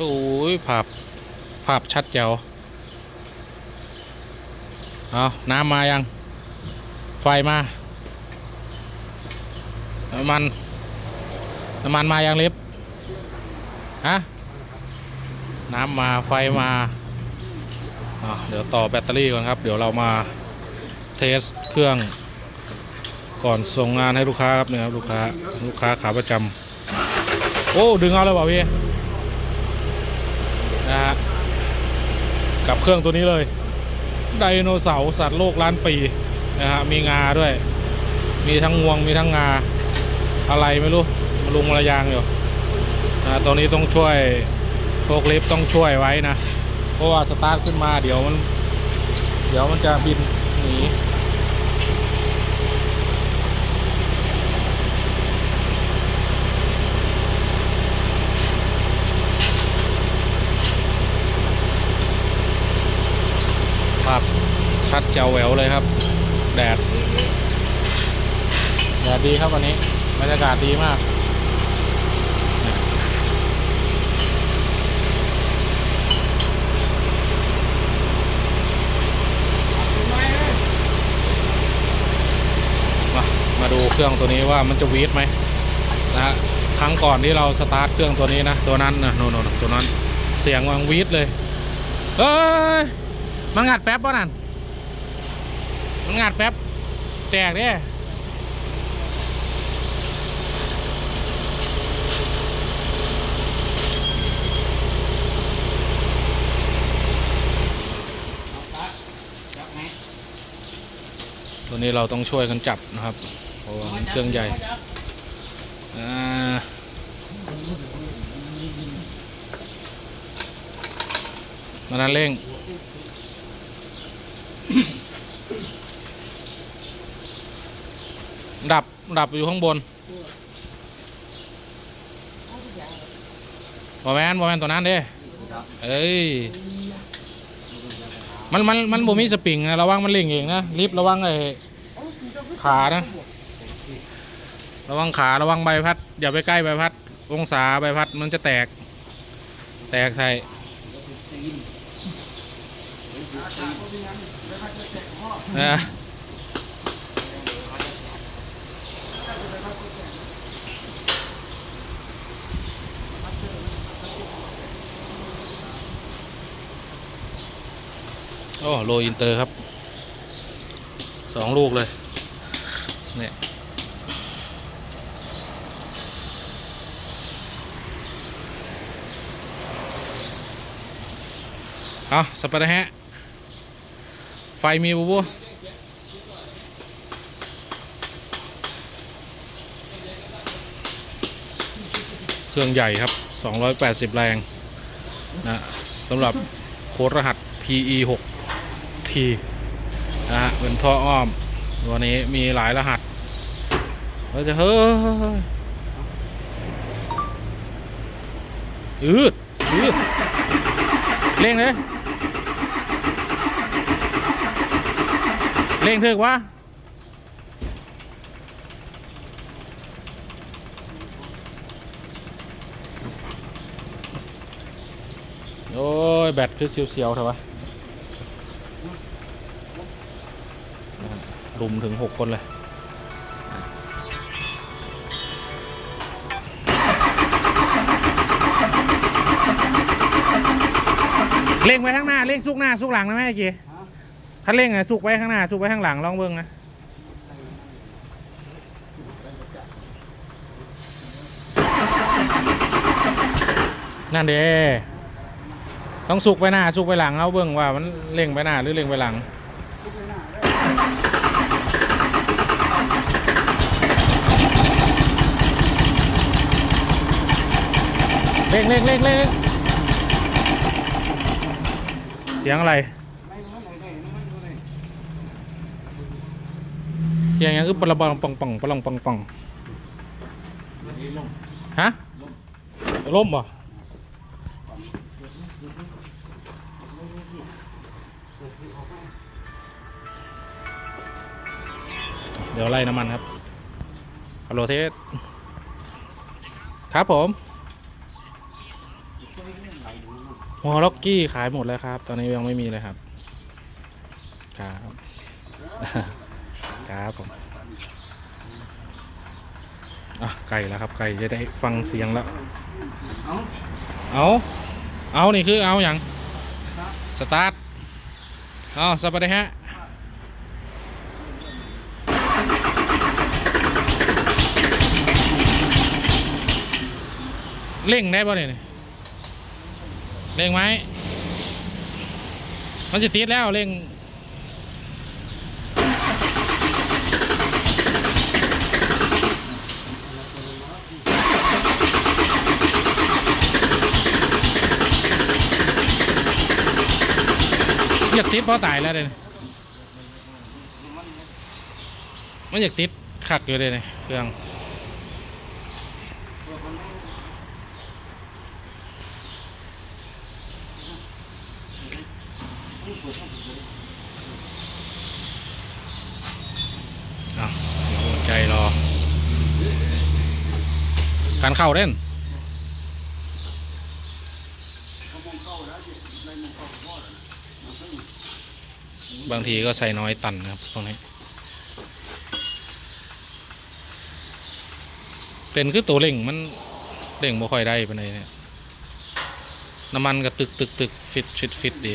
โอ้ยภาพภาพชัดแจ๋วเอาน้ำมายัง ไฟมา น้ำมัน น้ำมันมายังลิฟต์ฮะ น้ำมาไฟมาเดี๋ยวต่อแบตเตอรี่ก่อนครับ เดี๋ยวเรามาเทสเครื่อง ก่อนส่งงานให้ลูกค้าครับเนี่ยครับลูกค้า ลูกค้าขาประจำโอ้ ดึงเอาเลยเปล่าพี่ นะฮะกับ เครื่องตัวนี้เลยไดโนเสาร์สัตว์โลกล้านปีนะฮะมีงาด้วย มีทั้งงวงมีทั้งงาอะไรไม่รู้มาลุงระยางอยู่นะตอนนี้ต้องช่วยพวกลิฟต้องช่วยไว้นะ เพราะว่าสตาร์ทขึ้นมาเดี๋ยวมัน เดี๋ยวมันจะบินหนีภาพชัดแจ๋วแหววเลยครับ แดดแดดดีครับวันนี้บรรยากาศดีมากมามาดูเครื่องตัวนี้ว่ามันจะวีดไหมนะฮะครั้งก่อนที่เราสตาร์ทเครื่องตัวนี้นะ ตัวนั้นนะโน่นๆตัวนั้นเสียงวังวีดเลยเอ้ยมันงัดแป๊บป่ะนั่น มันงัดแป๊บ แตกเด้ตัวนี้เราต้องช่วยกันจับนะครับเพราะว่ามันเครื่องใหญ่มานั้นเร่ง ดับดับอยู่ข้างบนบอแมนบอแมนตัวนั้นเด้เอ้ยมันมันมันบ่มีสปริงนะระวังมันเล่งเองนะลิฟต์ระวังไอ้ขานะ ระวังขาระวังใบพัดอย่าไปใกล้ใบพัด องศาใบพัดมันจะแตก แตกใส่นะ โอ้โลอินเตอร์ครับสองลูกเลย เนี่ย เอาสปาร์ฮะ ไฟมีบูบูเครื่องใหญ่ครับ 280 แรง นะสำหรับโค้ดรหัส PE6 ทีนะฮะเป็นท่ออ้อม ตัวนี้มีหลายรหัสเราจะเฮ้ยอืดอืดเร่งเลยเร่งเถอะวะโอ้ย แบตคือเสียวๆเถอไหม รุมถึงหกคนเลยเร่งไปข้างหน้าเร่งสุกหน้าสุกหลังนะแม่เกีถ้าเร่งอะสุกไว้ข้างหน้าสุกไว้ข้างหลังลองเบิ้งนะนั่นเด้ต้องสุกไปหน้าสุกไปหลังเอาเบิ้งว่ามันเร่งไปหน้าหรือเร่งไปหลัง เร่งเร่งเร่งเร่งเสียงอะไร เสียงอยังคือปละบองป่องป่องปะลองป่องป่องฮะล่มบ่เดี๋ยวไล่น้ำมันครับฮัลโหลเทสครับผม เหัวล็อกกี้ขายหมดแล้วครับ ตอนนี้ยังไม่มีเลยครับ ครับ ครับผมอะไก่แล้วครับ ไก่จะได้ฟังเสียงแล้ว เอาเอาเอานี่คือเอาอย่างสตาร์ทเอาสวัสดีฮะเร่งได้ป่ะเนี่ย เร่งไหมมันจะติดแล้วเร่งอยากติดเพราะตายแล้วเลยมันอยากติดขักอยู่เลยเนี่ยเครื่อง เอาเดี๋ยวอดใจรอ การเข้าเล่นบางทีก็ใส่น้อยตันนะครับตรงนี้ เป็นคือตัวเล่งมันเล่งบ่ค่อยได้ปานใดเนี่ยน้ำมันก็ตึกตึกตึกฟิตฟิตฟิตดี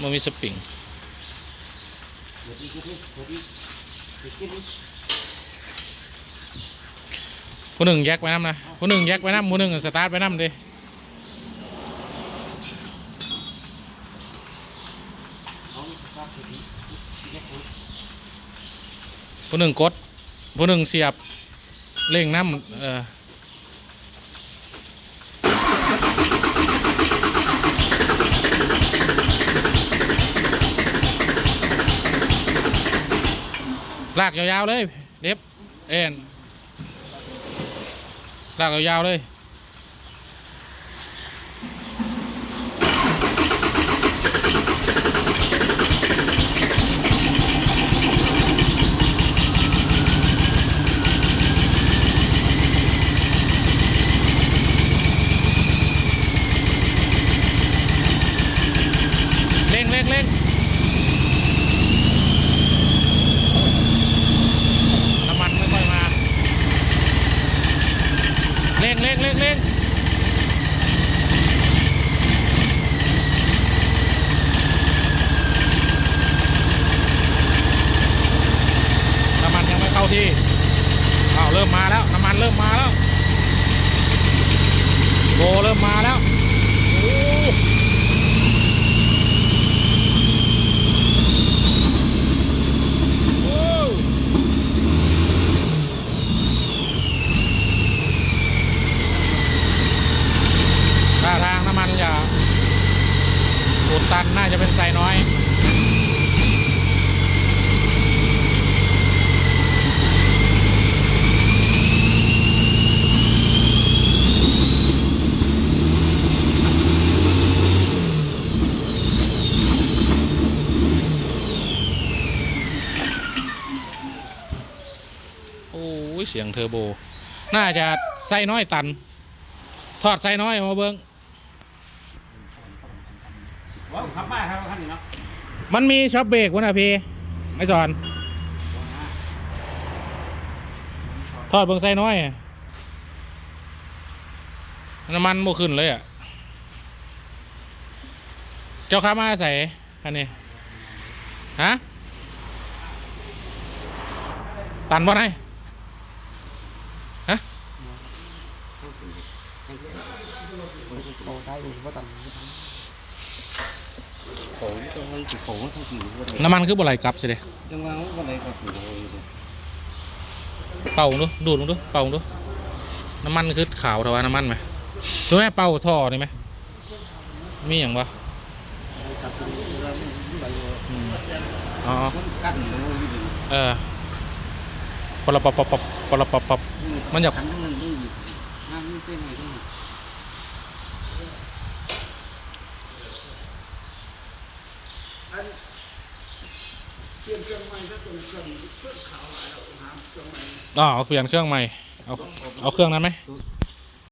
มันมีสปริง ผู้หนึ่งแยกไปน้ำนะผู้หนึ่งแยกไปน้ำผู้หนึ่งสตาร์ทไปน้ำดิผู้หนึ่งกดผู้หนึ่งเสียบเร่งน้ำเออลากยาวๆเลยเด็บเอ็น ลากยาวๆเลย เร่งเร่งเร่งน้ำมันไม่ค่อยมา เร่งเร่งเร่งเร่งน้ำมันยังไม่เข้าที่อ้าวเริ่มมาแล้ว น้ำมันเริ่มมาแล้วโบเริ่มมาแล้วโอ้ โอ้ท่าทางน้ำมันจะอุดตันน่าจะเป็นไซน้อย โอ้ยเสียงเทอร์โบ น่าจะไส้น้อยตัน ทอดไส้น้อยมาเบิ้งว้าวขับมาครับท่านนี่เนาะมันมีช็อปเบรกวะนะพี่ไม่สอน ทอดเบิ้งไส้น้อยอะน้ำมันโมขึ้นเลยอะ เจ้าข้ามาใส่อันนี้ ฮะ ตันบ่ไหนฮะ โอ้ใช่ดูว่าตันโอ้ยตัวมันติดโผล่ทั้งกี่วันน้ำมันคือบ่ไหลกลับสิเดจังหวะวันไหนก็ถือโอ้ยเป่าดูดูดลงดูเป่าดูน้ำมันคือขาวเท่าว่าน้ำมันไหมดูไหมเป่าท่อนี่ไหมมีอย่างวะจับตัวเราไม่ได้เลยอืมอ๋อมันกั้ นเลยว่าอยู่ดีเออปลบปบปบปบปลบปบปบมันอยากขันทั้งนั้นด้วยน้ำนี่เต้นไงทั้งนั้นอ๋อเอาเปลี่ยนเครื่องใหม่เอาเอาเครื่องนั้นไหม